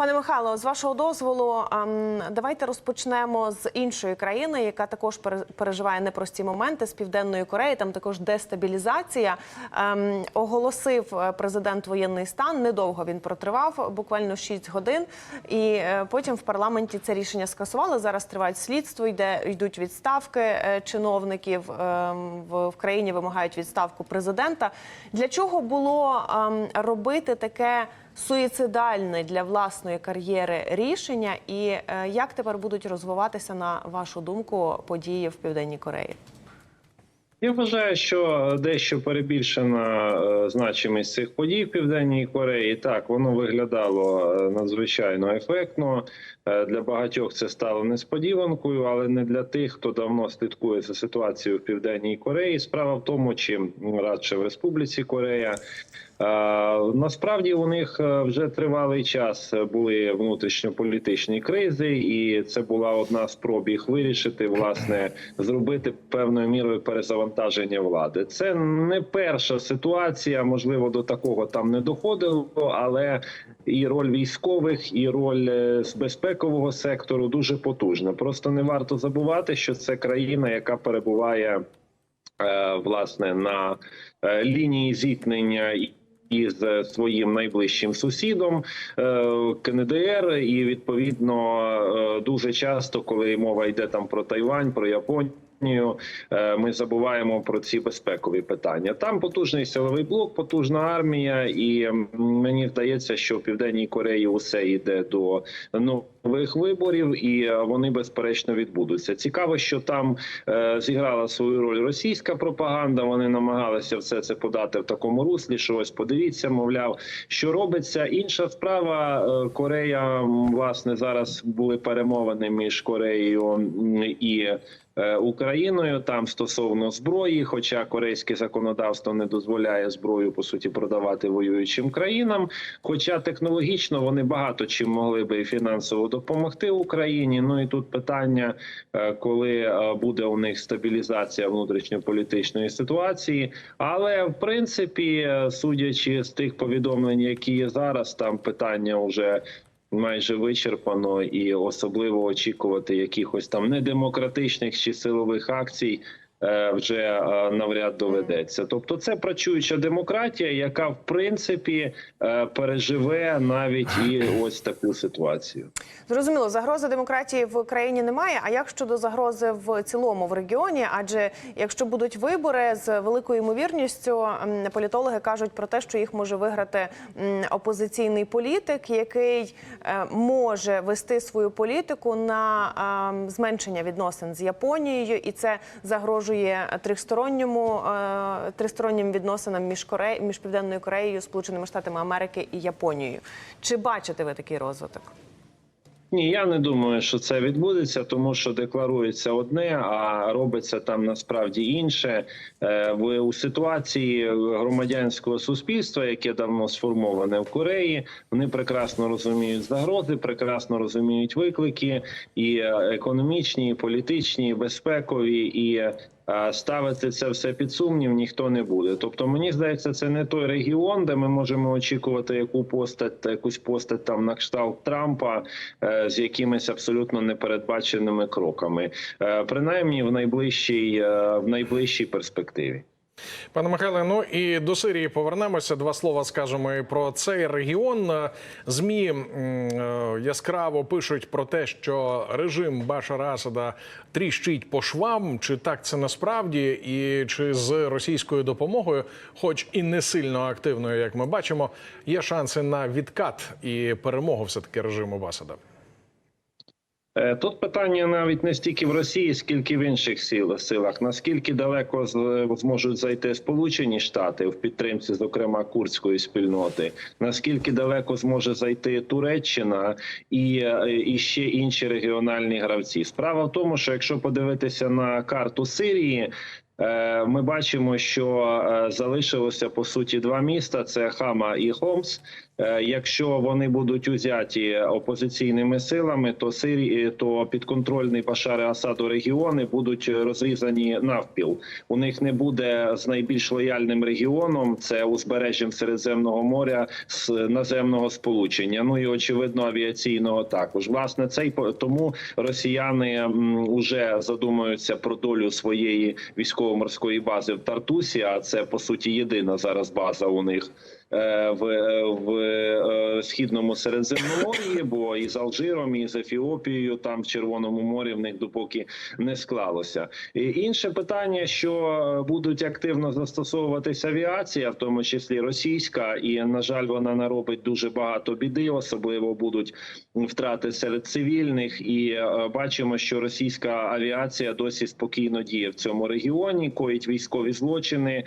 Пане Михайло, з вашого дозволу, давайте розпочнемо з іншої країни, яка також пере- переживає непрості моменти з південної Кореї. Там також дестабілізація. Ем, Оголосив е, президент воєнний стан. Недовго він протривав, буквально 6 годин. І е, потім в парламенті це рішення скасували. Зараз тривають слідство, йде йдуть відставки е, чиновників ем, в, в країні. Вимагають відставку президента. Для чого було ем, робити таке? Суїцидальне для власної кар'єри рішення, і е, як тепер будуть розвиватися на вашу думку події в південній Кореї? Я вважаю, що дещо перебільшена е, значимість цих подій в південній Кореї. Так воно виглядало е, надзвичайно ефектно. Для багатьох це стало несподіванкою, але не для тих, хто давно слідкує за ситуацією в південній Кореї. Справа в тому, чи радше в Республіці Корея. Е, Насправді у них е, вже тривалий час були внутрішньополітичні кризи, і це була одна з проб їх вирішити, власне, зробити певною мірою перезавантаження влади. Це не перша ситуація, можливо, до такого там не доходило, але і роль військових, і роль е, з безпекового сектору дуже потужна. Просто не варто забувати, що це країна, яка перебуває власне на лінії зіткнення із своїм найближчим сусідом е, КНДР, і відповідно е, дуже часто, коли мова йде там про Тайвань, про Японію. е, Ми забуваємо про ці безпекові питання. Там потужний силовий блок, потужна армія, і мені здається, що в південній Кореї усе йде до нових виборів, і е, вони безперечно відбудуться. Цікаво, що там е, зіграла свою роль російська пропаганда. Вони намагалися все це подати в такому руслі. Що ось подивіться, мовляв, що робиться. Інша справа е, Корея власне зараз були перемовини між Кореєю і. е, Україною там стосовно зброї, хоча корейське законодавство не дозволяє зброю по суті продавати воюючим країнам. Хоча технологічно вони багато чим могли би фінансово допомогти Україні. Ну і тут питання, е, коли е, буде у них стабілізація внутрішньополітичної ситуації. Але в принципі, е, судячи з тих повідомлень, які є зараз, там питання вже. Майже вичерпано і особливо очікувати якихось там недемократичних чи силових акцій вже е, навряд доведеться. Тобто, це працююча демократія, яка в принципі е, переживе навіть і ось таку ситуацію. Зрозуміло, загрози демократії в країні немає. А як щодо загрози в цілому в регіоні? Адже якщо будуть вибори з великою ймовірністю, політологи кажуть про те, що їх може виграти опозиційний політик, який е, може вести свою політику на зменшення відносин з Японією, і це загрожує трьохсторонньому е, тристороннім відносинам між Коре... між Південною Кореєю, Сполученими Штатами Америки і Японією. Чи бачите ви такий розвиток? Ні, я не думаю, що це відбудеться, тому що декларується одне, а робиться там насправді інше. Е, В у ситуації громадянського суспільства, яке давно сформоване в Кореї, вони прекрасно розуміють загрози, прекрасно розуміють виклики, і е, економічні, і політичні, і безпекові, і ставити це все під сумнів ніхто не буде. Тобто, мені здається, це не той регіон, де ми можемо очікувати яку постать, якусь постать там на кшталт Трампа е, з якимись абсолютно непередбаченими кроками, Е, принаймні в найближчій е, в найближчій перспективі. Пане Михайле, ну і до Сирії повернемося. Два слова скажемо і про цей регіон. Змі е, яскраво пишуть про те, що режим Башара Асада тріщить по швам. Чи так це насправді, і чи з російською допомогою, хоч і не сильно активною, як ми бачимо, є шанси на відкат і перемогу все таки режиму Басада? Е, Тут питання навіть не стільки в Росії, скільки в інших силах. Наскільки далеко зможуть зайти Сполучені Штати в підтримці, зокрема курдської спільноти, наскільки далеко зможе зайти Туреччина і, е, і ще інші регіональні гравці? Справа в тому, що якщо подивитися на карту Сирії. Е, Ми бачимо, що е, залишилося по суті два міста: це Хама і Хомс. Е, Якщо вони будуть узяті опозиційними силами, то Сирії, то підконтрольний Башари Асаду регіони будуть розрізані навпіл. У них не буде з найбільш лояльним регіоном, це узбережжям Середземного моря з наземного сполучення. Ну і очевидно авіаційного також. Власне, цей тому росіяни вже задумуються про долю своєї військово-морської бази в Тартусі. А це по суті єдина зараз база у них. Е, В, в е, східному Середземномор'ї, бо і з Алжиром, і з Ефіопією, там в Червоному морі в них допоки не склалося. І інше питання, що будуть активно застосовуватися авіація, в тому числі російська, і на жаль, вона наробить дуже багато біди, особливо будуть втрати серед цивільних. І е, бачимо, що російська авіація досі спокійно діє в цьому регіоні, коїть військові злочини.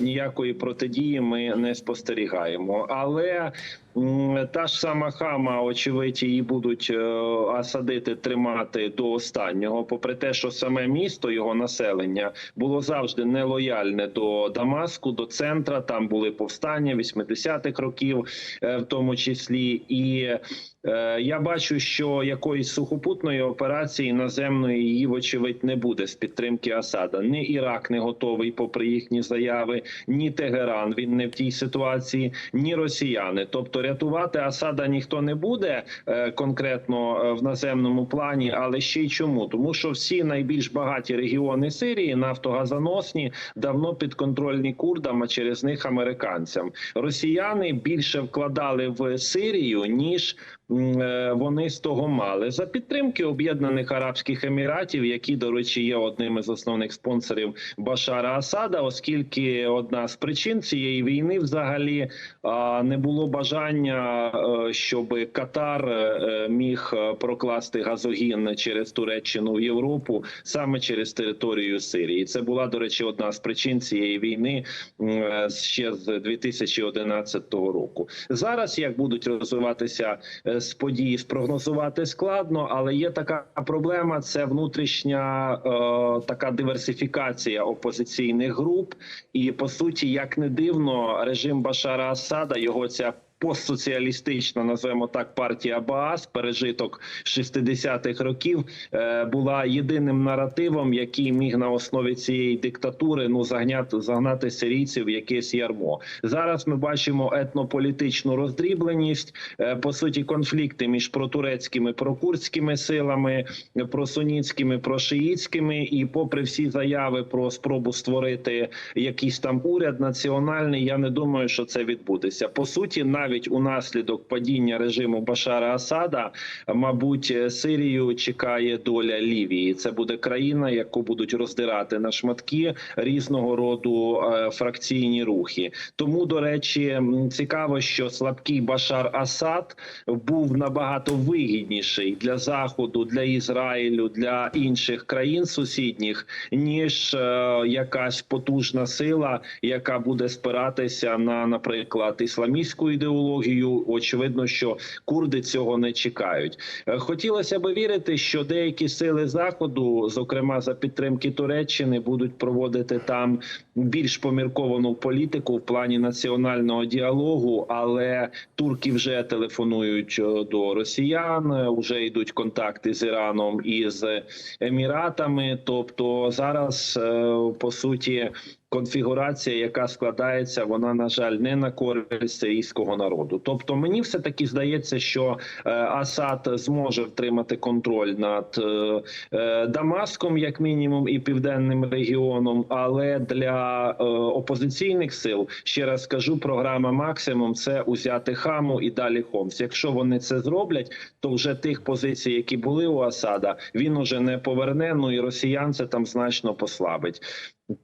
Ніякої протидії ми не спостерігаємо. Але м, та ж сама хама, очевидь, її будуть е, осадити, тримати до останнього, попри те, що саме місто, його населення було завжди нелояльне до Дамаску, до центра. Там були повстання 80-х років, е, в тому числі і. Е, Я бачу, що якоїсь сухопутної операції наземної її вочевидь не буде з підтримки Асада. Ні Ірак не готовий, попри їхні заяви, ні Тегеран. Він не в тій ситуації, ні росіяни. Тобто рятувати Асада ніхто не буде е, конкретно е, в наземному плані, але ще й чому? Тому що всі найбільш багаті регіони Сирії, нафтогазоносні, давно підконтрольні курдам, а через них американцям. Росіяни більше вкладали в Сирію ніж вони з того мали за підтримки Об'єднаних Арабських Еміратів, які, до речі, є одним із основних спонсорів Башара Асада, оскільки одна з причин цієї війни взагалі не було бажання, е, щоб Катар е, міг е, прокласти газогін через Туреччину в Європу саме через територію Сирії. Це була, до речі, одна з причин цієї війни е, ще з 2011 року. Зараз як будуть розвиватися е, з події, спрогнозувати складно, але є така проблема: це внутрішня е, така диверсифікація опозиційних груп, і по суті, як не дивно, режим Башара Асада його ця. Постсоціалістична, назвемо так, партія Баас, пережиток 60-х років, е, була єдиним наративом, який міг на основі цієї диктатури ну загняти загнати сирійців в якесь ярмо. Зараз ми бачимо етнополітичну роздрібленість, е, по суті, конфлікти між протурецькими прокурдськими силами, просунітськими, прошиїцькими, і попри всі заяви про спробу створити якийсь там уряд національний, я не думаю, що це відбудеться. По суті, навіть унаслідок падіння режиму Башара Асада, мабуть, Сирію чекає доля Лівії. Це буде країна, яку будуть роздирати на шматки різного роду е, фракційні рухи. Тому, до речі, цікаво, що слабкий Башар Асад був набагато вигідніший для заходу, для Ізраїлю, для інших країн сусідніх, ніж е, якась потужна сила, яка буде спиратися на, наприклад, ісламістську ідеологію. Очевидно, що курди цього не чекають. Е, Хотілося би вірити, що деякі сили заходу, зокрема за підтримки Туреччини, будуть проводити там більш помірковану політику в плані національного діалогу, але турки вже телефонують е, до росіян, е, вже йдуть контакти з Іраном і з Еміратами. Тобто зараз по суті. Конфігурація, яка складається, вона на жаль не на користь сирійського народу. Тобто, мені все таки здається, що е, Асад зможе втримати контроль над е, е, Дамаском, як мінімум, і південним регіоном. Але для опозиційних сил ще раз скажу, програма максимум це узяти хаму і далі Хомс. Якщо вони це зроблять, то вже тих позицій, які були у Асада, він уже не поверне. Ну і росіян це там значно послабить.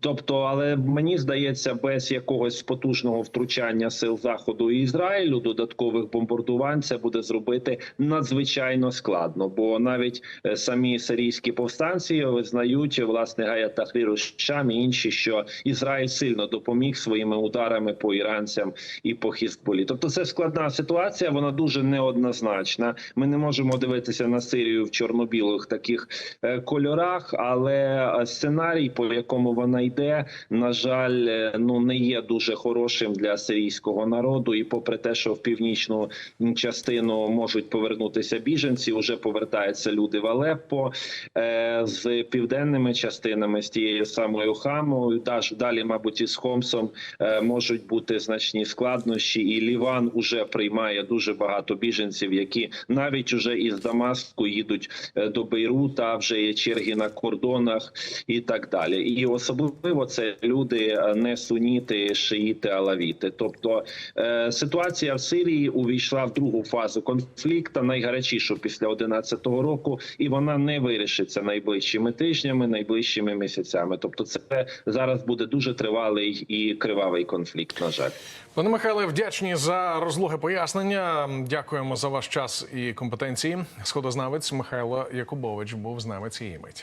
Тобто, але мені здається, без якогось потужного втручання сил заходу і Ізраїлю додаткових бомбардувань це буде зробити надзвичайно складно. Бо навіть е, самі сирійські повстанці визнають власне Гая Тахріру Шам і інші, що Ізраїль сильно допоміг своїми ударами по іранцям і по Хізболі. Тобто, це складна ситуація. Вона дуже неоднозначна. Ми не можемо дивитися на Сирію в чорно-білих таких е, кольорах, але е, сценарій, по якому вона вона йде, на жаль, е, ну не є дуже хорошим для сирійського народу. І попри те, що в північну частину можуть повернутися біженці, вже повертаються люди в Алеппо е, з південними частинами з тією самою Хамою. Далі, мабуть, із Хомсом е, можуть бути значні складнощі, і Ліван уже приймає дуже багато біженців, які навіть уже із Дамаску їдуть до Бейрута. Вже є черги на кордонах і так далі. І особливо це люди е, не суніти, шиїти, алавіти. Тобто е, ситуація в Сирії увійшла в другу фазу конфлікту, найгарячішу після 11-го року, і вона не вирішиться найближчими тижнями, найближчими місяцями. Тобто, це зараз буде дуже тривалий і кривавий конфлікт. На жаль. Пане Михайле, вдячні за розлоги пояснення. Дякуємо за ваш час і компетенції. Сходознавець Михайло Якубович був з нами цієї миті.